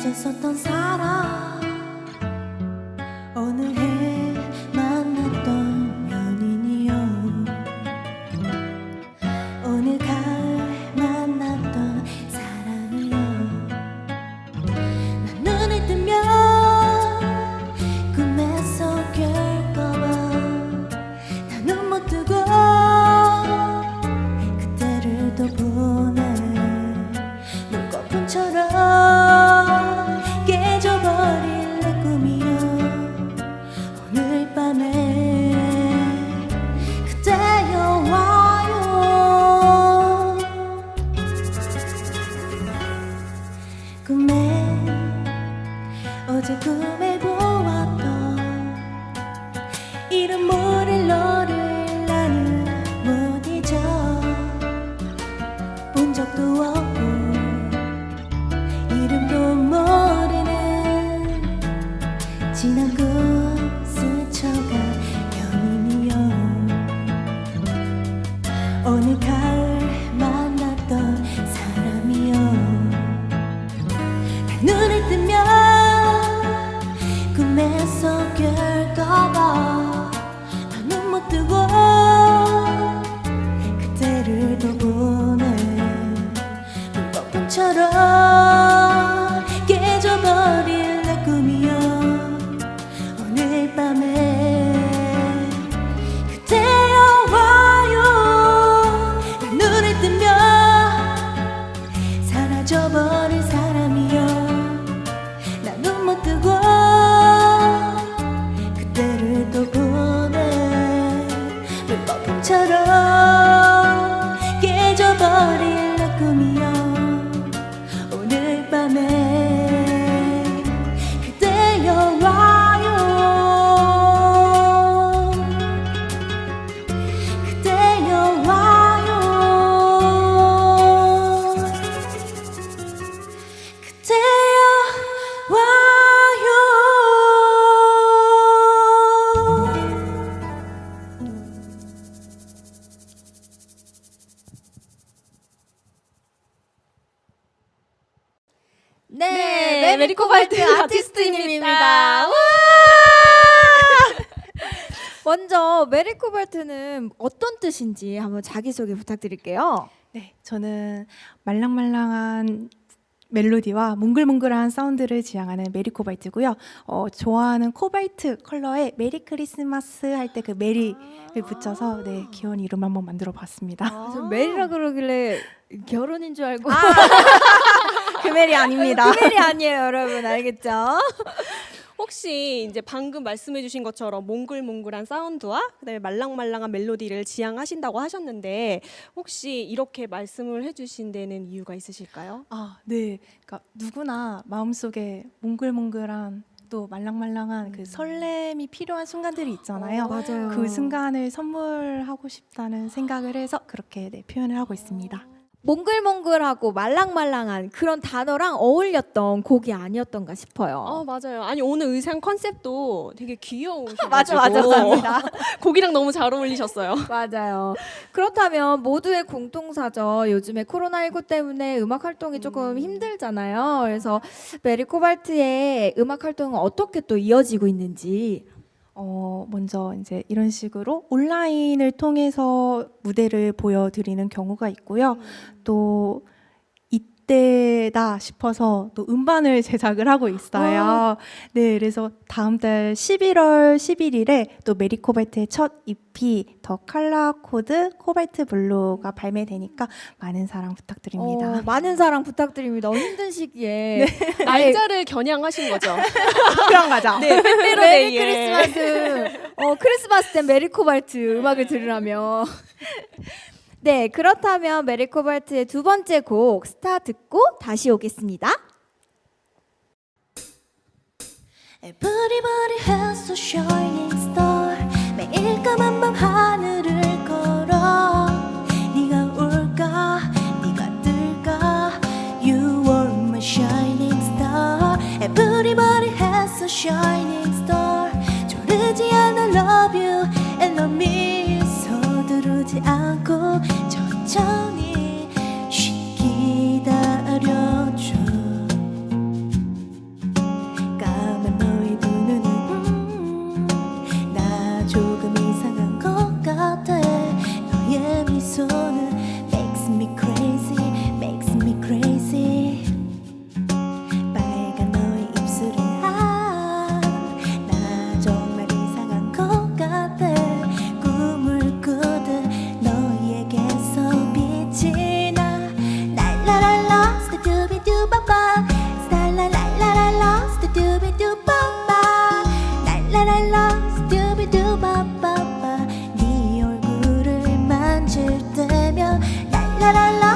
잊었었던 사람. 어느 해 본 적도 없고 이름도 모르는 지난 꿈 문거품처럼 깨져버릴 내 꿈이여. 오늘 밤에 그때여 와요. 난 눈을 뜨면 사라져버릴 사람이여. 나눈 못 뜨고 그때를 또 보내. 물거품처럼 메리코발트 아티스트님입니다. 먼저 메리코발트는 어떤 뜻인지 한번 자기소개 부탁드릴게요. 네, 저는 말랑말랑한 멜로디와 몽글몽글한 사운드를 지향하는 메리코바이트고요. 어, 좋아하는 코바이트 컬러에 메리 크리스마스 할 때 그 메리를 붙여서 네, 귀여운 이름 한번 만들어 봤습니다. 저 메리라 그러길래 결혼인 줄 알고 그 메리 아닙니다. 그 메리 아니에요, 여러분 알겠죠? 혹시 이제 방금 말씀해주신 것처럼 몽글몽글한 사운드와 그다음에 말랑말랑한 멜로디를 지향하신다고 하셨는데 혹시 이렇게 말씀을 해주신 데는 이유가 있으실까요? 아, 네. 그러니까 누구나 마음속에 몽글몽글한 또 말랑말랑한 그 설렘이 필요한 순간들이 있잖아요. 맞아요. 그 순간을 선물하고 싶다는 생각을 해서 그렇게 네, 표현을 하고 있습니다. 몽글몽글하고 말랑말랑한 그런 단어랑 어울렸던 곡이 아니었던가 싶어요. 어 맞아요. 아니 오늘 의상 컨셉도 되게 귀여우셔가지고 맞아, 맞아, 맞습니다. 곡이랑 너무 잘 어울리셨어요. 맞아요. 그렇다면 모두의 공통사죠. 요즘에 코로나19 때문에 음악 활동이 조금 힘들잖아요. 그래서 메리 코발트의 음악 활동은 어떻게 또 이어지고 있는지. 어, 먼저 이제 이런 식으로 온라인을 통해서 무대를 보여드리는 경우가 있고요. 또이 때다 싶어서 또 음반을 제작을 하고 있어요. 네, 그래서 다음 달 11월 11일에 또 메리 코발트의 첫 EP 더 칼라 코드 코발트 블루가 발매되니까 많은 사랑 부탁드립니다. 어, 많은 사랑 부탁드립니다. 어, 힘든 시기에 날짜를 겨냥하신 거죠. 그런 거죠. 네, 메리 빼빼로데이에. 크리스마스 어, 크리스마스 때 메리 코발트 음악을 들으라며. 네, 그렇다면 메리 코발트의 두 번째 곡 스타 듣고 다시 오겠습니다. Everybody has a shining star 매일 까만 밤 하늘을 걸어 네가 올까 네가 뜰까 You are my shining star Everybody has a shining star 조르지 않아 love you and love me 않고 천천히 la la la.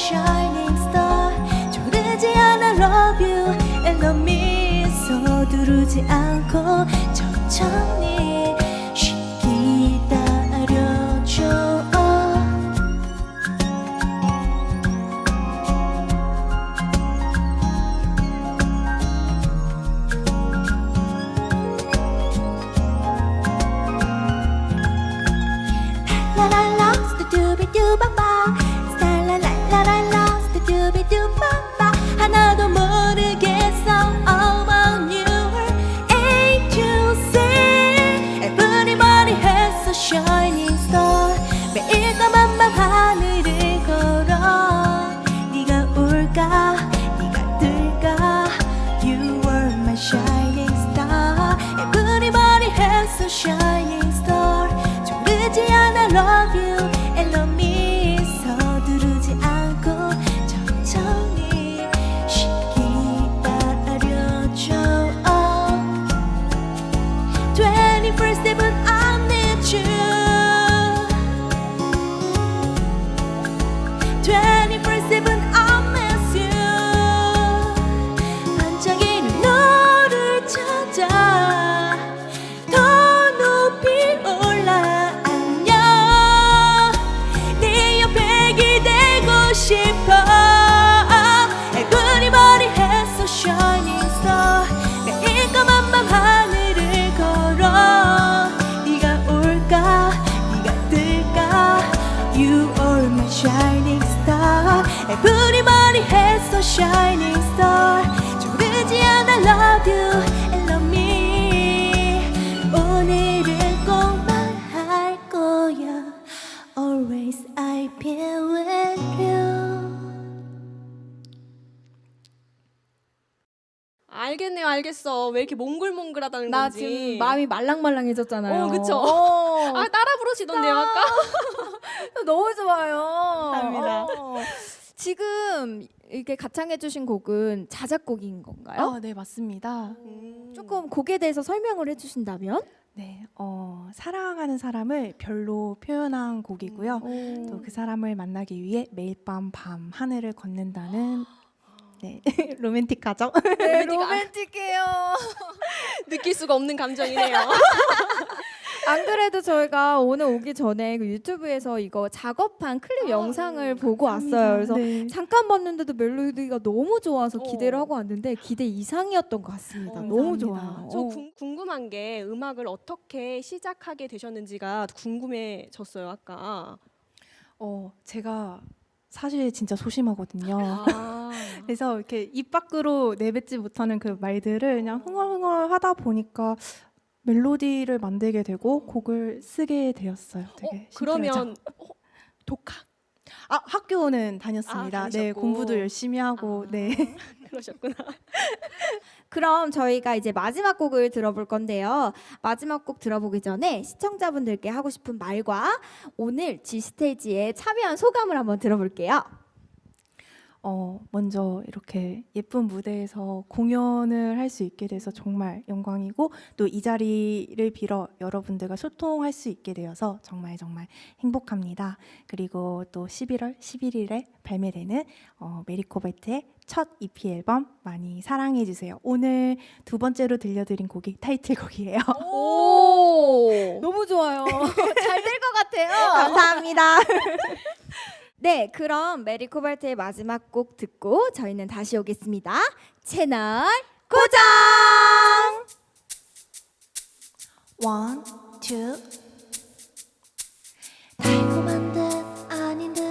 Shining star 조르지 않아 love you and love me 서두르지 않고 천천히 shining star 조르지 않아 love shining star 조르지 않아 love you and love me 오늘은 꼭 말할 거야 Always I've been with you 알겠네요, 알겠어. 왜 이렇게 몽글몽글하다는 나 건지. 지금 마음이 말랑말랑해졌잖아요. 어, 그쵸? 어, 아 따라 부르시던데요, 아까? 너무 좋아요. 감사합니다. 어. 지금 이렇게 가창해주신 곡은 자작곡인 건가요? 아, 네, 맞습니다. 음. 조금 곡에 대해서 설명을 해주신다면? 네, 어, 사랑하는 사람을 별로 표현한 곡이고요. 음. 또그 사람을 만나기 위해 매일 밤 밤 하늘을 걷는다는 네, 로맨틱하죠? 네, 로맨틱- 로맨틱해요. 느낄 수가 없는 감정이네요. 안 그래도 저희가 오늘 오기 전에 그 유튜브에서 이거 작업한 클립 영상을 보고 왔어요. 그래서 네. 잠깐 봤는데도 멜로디가 너무 좋아서 어. 기대를 하고 왔는데 기대 이상이었던 것 같습니다. 어, 너무 감사합니다. 좋아요. 저 어. 궁- 궁금한 게 음악을 어떻게 시작하게 되셨는지가 궁금해졌어요, 아까. 어, 제가 사실 진짜 소심하거든요. 아. 그래서 이렇게 입 밖으로 내뱉지 못하는 그 말들을 그냥 흥얼흥얼 하다 보니까 멜로디를 만들게 되고 곡을 쓰게 되었어요. 어, 되게 심플하죠? 그러면 어, 독학 아 학교는 다녔습니다. 아, 네 다니셨고. 공부도 열심히 하고 아, 네. 그러셨구나. 그럼 저희가 이제 마지막 곡을 들어볼 건데요. 마지막 곡 들어보기 전에 시청자분들께 하고 싶은 말과 오늘 G 스테이지에 참여한 소감을 한번 들어볼게요. 어, 먼저 이렇게 예쁜 무대에서 공연을 할 수 있게 돼서 정말 영광이고 또 이 자리를 빌어 여러분들과 소통할 수 있게 되어서 정말 정말 행복합니다. 그리고 또 11월 11일에 발매되는 어, 메리코베트의 첫 EP 앨범 많이 사랑해 주세요. 오늘 두 번째로 들려드린 곡이 타이틀곡이에요. 오, 너무 좋아요. 잘 될 것 같아요. 감사합니다. 네, 그럼 메리 코발트의 마지막 곡 듣고 저희는 다시 오겠습니다. 채널 고정! One, two. 달콤한 듯 아닌 듯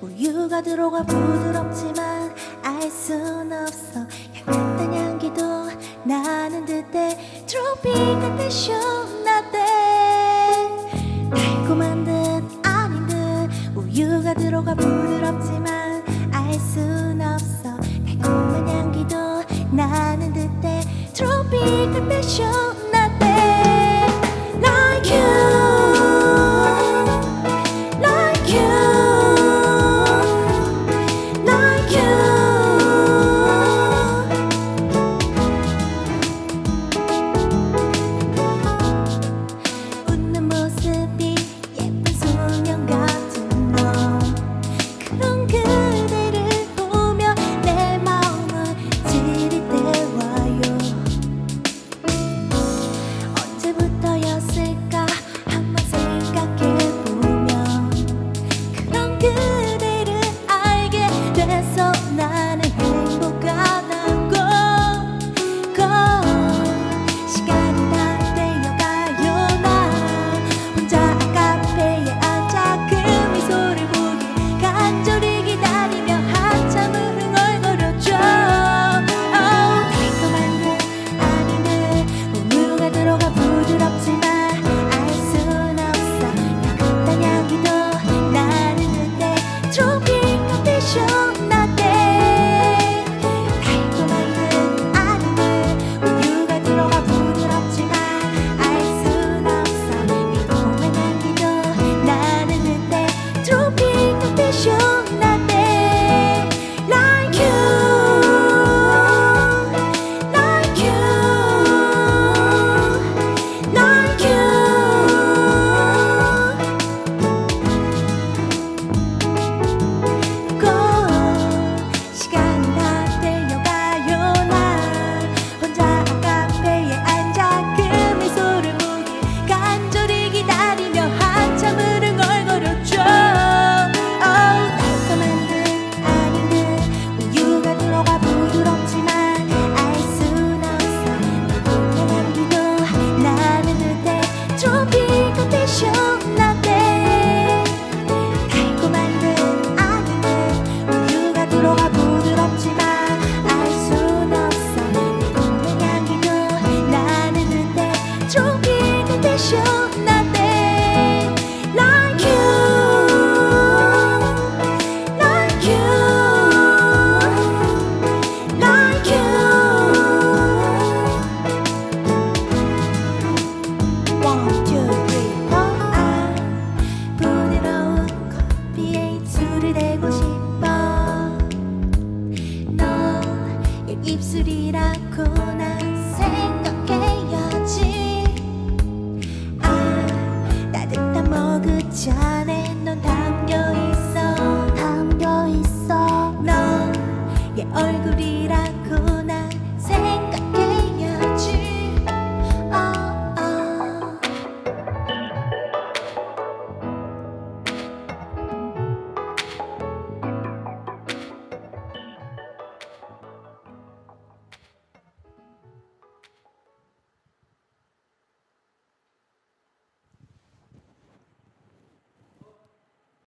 우유가 들어가 부드럽지만 알 순 없어 향긋한 향기도 나는 듯해 트로피cal 패션 들어가 부드럽지만 알 순 없어 달콤한 향기도 나는 듯해 트로피cal 패션